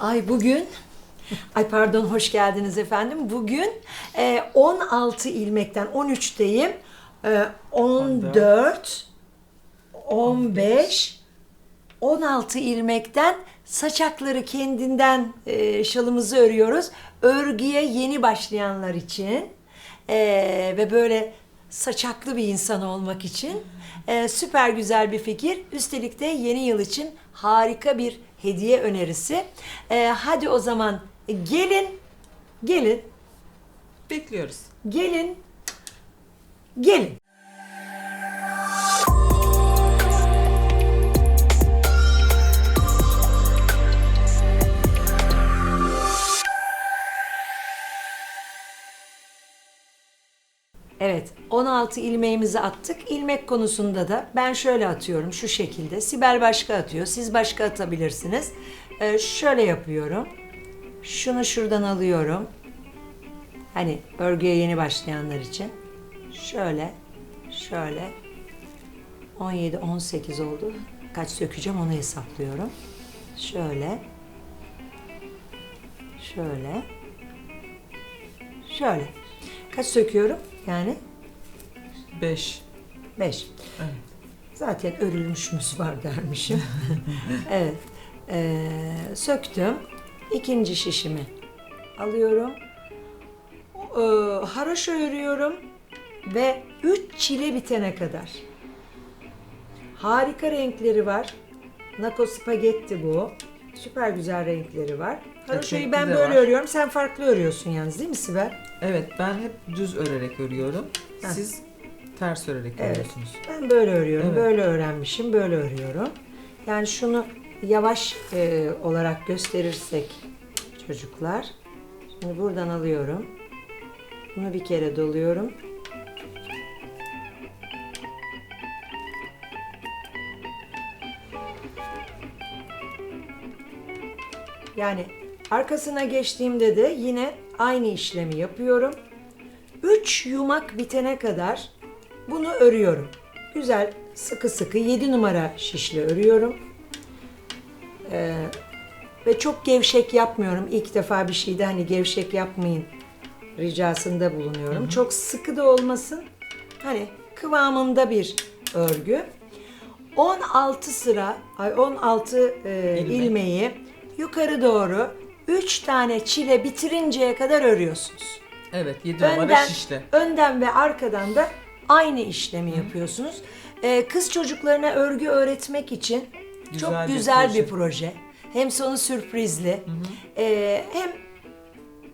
Ay bugün, ay pardon hoş geldiniz efendim. Bugün e, 16 ilmekten 13'teyim. E, 14, 15, 16 ilmekten saçakları kendinden e, şalımızı örüyoruz. Örgüye yeni başlayanlar için e, ve böyle saçaklı bir insan olmak için e, süper güzel bir fikir. Üstelik de yeni yıl için harika bir hediye önerisi. E, hadi o zaman gelin, gelin, Bekliyoruz. gelin, gelin. 16 ilmeğimizi attık. İlmek konusunda da ben şöyle atıyorum şu şekilde. Sibel başka atıyor, siz başka atabilirsiniz. Ee, şöyle yapıyorum. Şunu şuradan alıyorum. Hani örgüye yeni başlayanlar için. Şöyle, şöyle. 17, 18 oldu. Kaç sökeceğim onu hesaplıyorum. Şöyle. Şöyle. Şöyle. Kaç söküyorum? Yani 5. 5. Evet. Zaten örülmüşümüz var dermişim. evet. Ee, söktüm. İkinci şişimi alıyorum. Ee, haroşa örüyorum ve 3 çile bitene kadar. Harika renkleri var. Nako spagetti bu. Süper güzel renkleri var. Haroşayı ben de böyle var. örüyorum. Sen farklı örüyorsun yalnız değil mi Sibel? Evet ben hep düz örerek örüyorum. Heh. Siz ters örerek Evet. örüyorsunuz. Ben böyle örüyorum, Evet. böyle öğrenmişim, böyle örüyorum. Yani şunu yavaş e, olarak gösterirsek çocuklar. Şimdi buradan alıyorum. Bunu bir kere doluyorum. Yani arkasına geçtiğimde de yine aynı işlemi yapıyorum. 3 yumak bitene kadar bunu örüyorum. Güzel sıkı sıkı 7 numara şişle örüyorum. Ee, ve çok gevşek yapmıyorum. İlk defa bir şeyde hani gevşek yapmayın ricasında bulunuyorum. Çok sıkı da olmasın. Hani kıvamında bir örgü. 16 sıra, ay 16 e, ilmeği yukarı doğru 3 tane çile bitirinceye kadar örüyorsunuz. Evet 7 numara Önden, şişle. önden ve arkadan da aynı işlemi yapıyorsunuz. Ee, kız çocuklarına örgü öğretmek için çok Güzel bir güzel proje. bir proje. Hem sonu sürprizli, ee, hem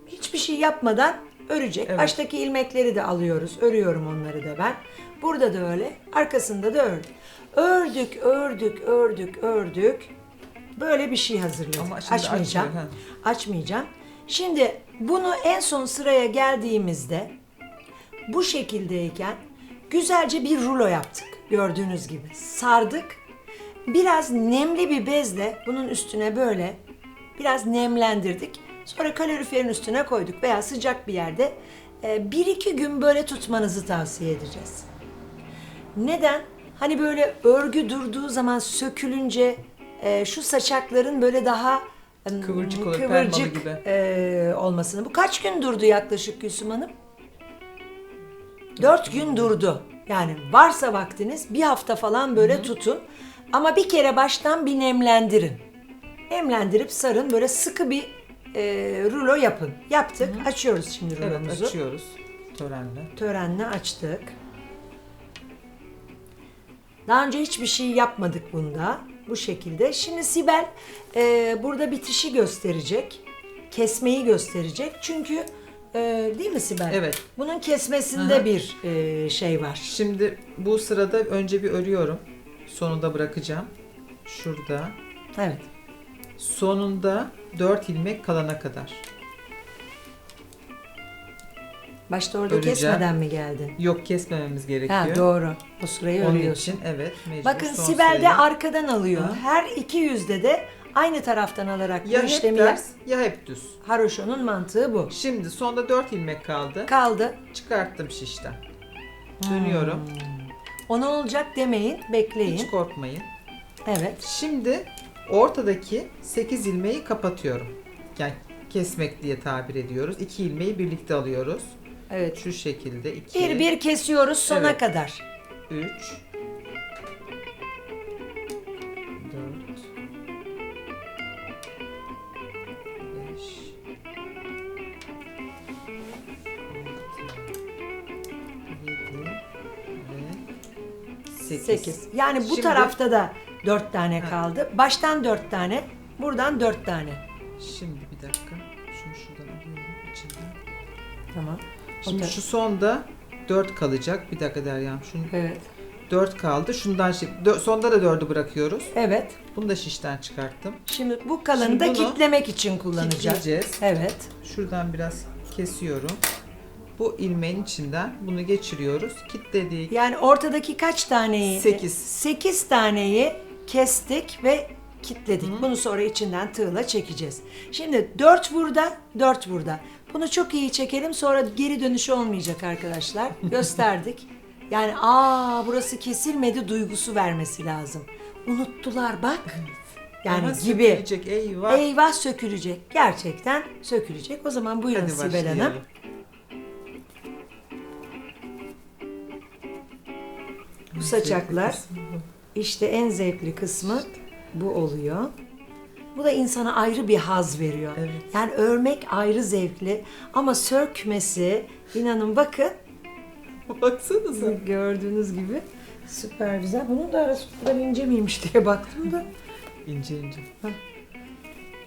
hiçbir şey yapmadan örecek. Evet. Baştaki ilmekleri de alıyoruz, örüyorum onları da ben. Burada da öyle, arkasında da ördük. Ördük, ördük, ördük, ördük. Böyle bir şey. Ama şimdi Açmayacağım. açmıyor, Açmayacağım. Şimdi bunu en son sıraya geldiğimizde bu şekildeyken güzelce bir rulo yaptık. Gördüğünüz gibi sardık. Biraz nemli bir bezle bunun üstüne böyle biraz nemlendirdik. Sonra kaloriferin üstüne koyduk veya sıcak bir yerde e, bir iki gün böyle tutmanızı tavsiye edeceğiz. Neden? Hani böyle örgü durduğu zaman sökülünce e, şu saçakların böyle daha Kıvırcık olur, kıvırcık e, olmasını. Bu kaç gün durdu yaklaşık Gülsüm Hanım? Dört gün durdu. Yani varsa vaktiniz bir hafta falan böyle tutun. Ama bir kere baştan bir nemlendirin. Nemlendirip sarın böyle sıkı bir e, rulo yapın. Yaptık. Açıyoruz şimdi Evet rulomuzu. açıyoruz törenle. Törenle açtık. Daha önce hiçbir şey yapmadık bunda. Bu şekilde. Şimdi Sibel e, burada bitişi gösterecek. Kesmeyi gösterecek. Çünkü e, değil mi Sibel? Evet. Bunun kesmesinde hı. bir e, şey var. Şimdi bu sırada önce bir örüyorum. Sonunda bırakacağım. Şurada. Evet. Sonunda 4 ilmek kalana kadar. Başta orada Öreceğim. kesmeden mi geldin? Yok kesmememiz gerekiyor. Ha doğru. O sırayı Onun örüyorsun. için evet mecbur Bakın son Sibel de sırayı. arkadan alıyor. Hı. Her iki yüzde de aynı taraftan alarak ya bu hep işlemi yap. ters ya hep düz. Haroşo'nun mantığı bu. Şimdi sonda 4 ilmek kaldı. Kaldı. Çıkarttım şişten. Dönüyorum. O ne olacak demeyin, bekleyin. Hiç korkmayın. Evet. Şimdi Ortadaki 8 ilmeği kapatıyorum. Yani kesmek diye tabir ediyoruz. 2 ilmeği birlikte alıyoruz. Evet. Şu şekilde 2 Bir bir kesiyoruz sona Evet. kadar. 3 8 8. Yani bu Şimdi- tarafta da 4 tane kaldı. Baştan 4 tane, buradan 4 tane. Şimdi bir dakika. Şunu şuradan alıyorum içinden. Tamam. Şimdi şu sonda 4 kalacak. Bir dakika Deryam. Şunu Evet. 4 kaldı. Şundan şey, dö- sonda da 4'ü bırakıyoruz. Evet. Bunu da şişten çıkarttım. Şimdi bu kalanı Şimdi da bunu kitlemek için kullanacağız. Kitleyeceğiz. Evet. Şuradan biraz kesiyorum. Bu ilmeğin içinden bunu geçiriyoruz. Kitledik. Yani ortadaki kaç taneyi? Sekiz. 8 taneyi kestik ve kitledik. Bunu sonra içinden tığla çekeceğiz. Şimdi 4 burada, 4 burada. Bunu çok iyi çekelim sonra geri dönüşü olmayacak arkadaşlar. Gösterdik. Yani aa burası kesilmedi duygusu vermesi lazım. Unuttular bak. Yani Aha, gibi. sökülecek, Eyvah. Eyvah sökülecek. Gerçekten sökülecek. O zaman buyurun Sibel. Hanım. Bu saçaklar işte en zevkli kısmı bu oluyor. Bu da insana ayrı bir haz veriyor. Evet. Yani örmek ayrı zevkli ama sökmesi inanın bakın Baksanıza. gördüğünüz gibi süper güzel. Bunun da arası bu kadar ince miymiş diye baktım da. İnce ince.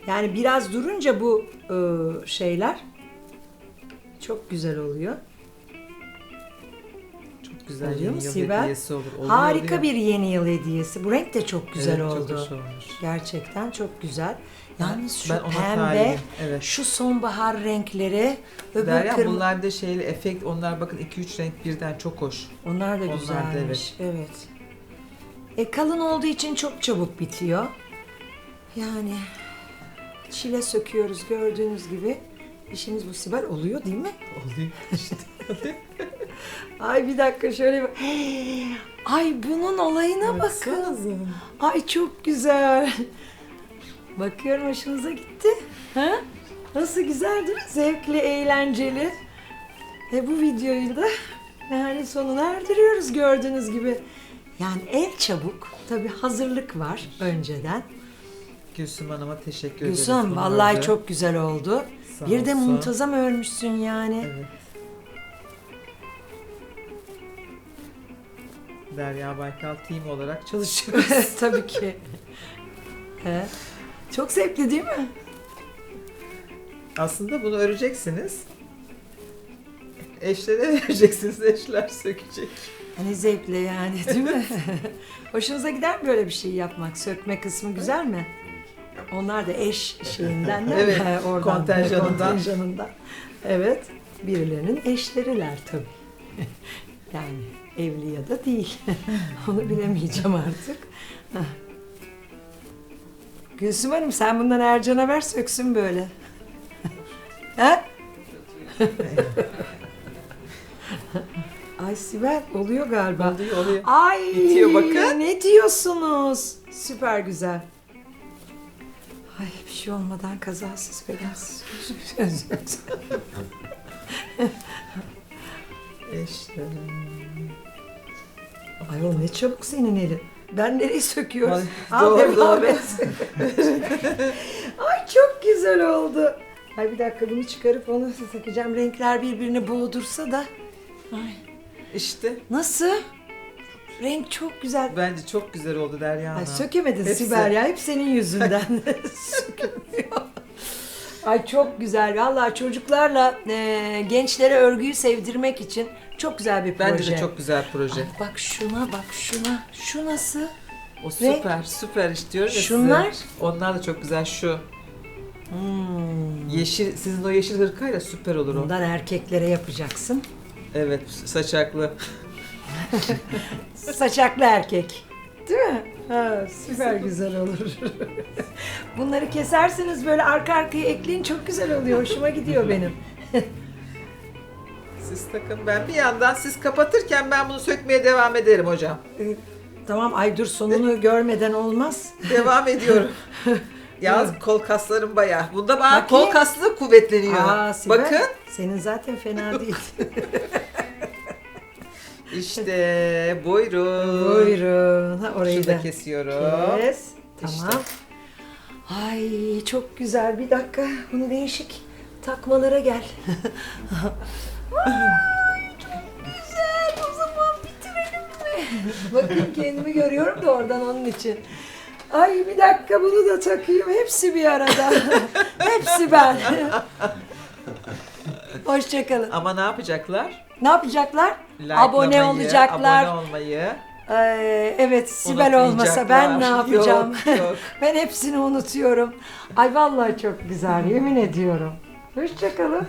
Yani biraz durunca bu e, şeyler çok güzel oluyor. Güzel Oluyor mu Sibel? olur. Oluyor, Harika oluyor. bir yeni yıl hediyesi. Bu renk de çok güzel Evet, oldu. Hoş olmuş. Gerçekten çok güzel. Yalnız şu ben ona pembe, talibim, evet. şu sonbahar renkleri, öbür Derya kırmızı. bunlar da şeyli efekt onlar bakın 2-3 renk birden çok hoş. Onlar da Onlar da güzelmiş. evet. E, kalın olduğu için çok çabuk bitiyor. Yani çile söküyoruz gördüğünüz gibi. İşimiz bu Sibel oluyor değil mi? Oluyor işte. Ay bir dakika şöyle bak. Ay bunun olayına bakın. Baksanıza. Ay çok güzel. Bakıyorum hoşunuza gitti. Ha? Nasıl güzel değil mi? Zevkli, eğlenceli. Ve bu videoyu da yani sonuna erdiriyoruz gördüğünüz gibi. Yani el çabuk. Tabi hazırlık var önceden. Gülsüm Hanım'a teşekkür ederiz. Gülsüm vallahi çok güzel oldu. Sağ bir de olsun. muntazam örmüşsün yani. Evet. Derya Baykal team olarak çalışıyoruz. Tabii ki. He. Çok zevkli değil mi? Aslında bunu öreceksiniz. Eşlere vereceksiniz. Eşler sökecek. Hani zevkle yani değil mi? Hoşunuza gider mi böyle bir şey yapmak? Sökme kısmı güzel mi? Onlar da eş şeyinden değil mi? Evet, Oradan, kontenjanından. kontenjanından. Evet. Birilerinin eşleriler tabii. yani evli ya da değil. Onu bilemeyeceğim artık. Gülsüm Hanım sen bundan Ercan'a ver söksün böyle. ha? Ay Sibel oluyor galiba. Oluyor oluyor. Ay Bitiyor bakın. ne diyorsunuz? Süper güzel. Ay bir şey olmadan kazasız belasız. İşte. Ay o ne çabuk senin elin. Ben nereyi söküyorum? Ay, doğru, doğru. Ay çok güzel oldu. Ay bir dakika bunu çıkarıp onu takacağım. Renkler birbirini boğdursa da. Ay İşte. nasıl? Renk çok güzel. Bence çok güzel oldu Derya Ay Hanım. sökemedin Hepsi. Sibel ya. Hep senin yüzünden. Ay çok güzel. Vallahi çocuklarla e, gençlere örgüyü sevdirmek için çok güzel bir proje. Bence de çok güzel proje. Ay bak şuna bak şuna. Şu nasıl? O süper, süper iş diyorum ya Şunlar? size. Onlar da çok güzel şu. Hmm. Yeşil, sizin o yeşil hırkayla süper olur o. Bundan erkeklere yapacaksın. Evet, saçaklı. Saçaklı erkek. Değil mi? Ha, süper güzel olur. Bunları keserseniz böyle arka arkaya ekleyin çok güzel oluyor. Hoşuma gidiyor benim. Siz takın. Ben bir yandan siz kapatırken ben bunu sökmeye devam ederim hocam. Ee, tamam ay dur sonunu görmeden olmaz. Devam ediyorum. Yalnız kol kaslarım bayağı. Bunda bana Bakayım. kol kaslı kuvvetleniyor. Aa, Sibel, Bakın. Senin zaten fena değil. İşte buyurun. Buyurun. Ha, orayı Şurada da kesiyorum. kes. İşte. Tamam. Ay çok güzel. Bir dakika. Bunu değişik takmalara gel. güzel. O zaman bitirelim mi? Bakın kendimi görüyorum da oradan onun için. Ay bir dakika bunu da takayım. Hepsi bir arada. Hepsi ben. Hoşçakalın. Ama ne yapacaklar? Ne yapacaklar? Abone olacaklar. Abone olmayı. Ee, evet Sibel olmasa ben ne yapacağım? Yok, yok. ben hepsini unutuyorum. Ay vallahi çok güzel yemin ediyorum. Hoşçakalın.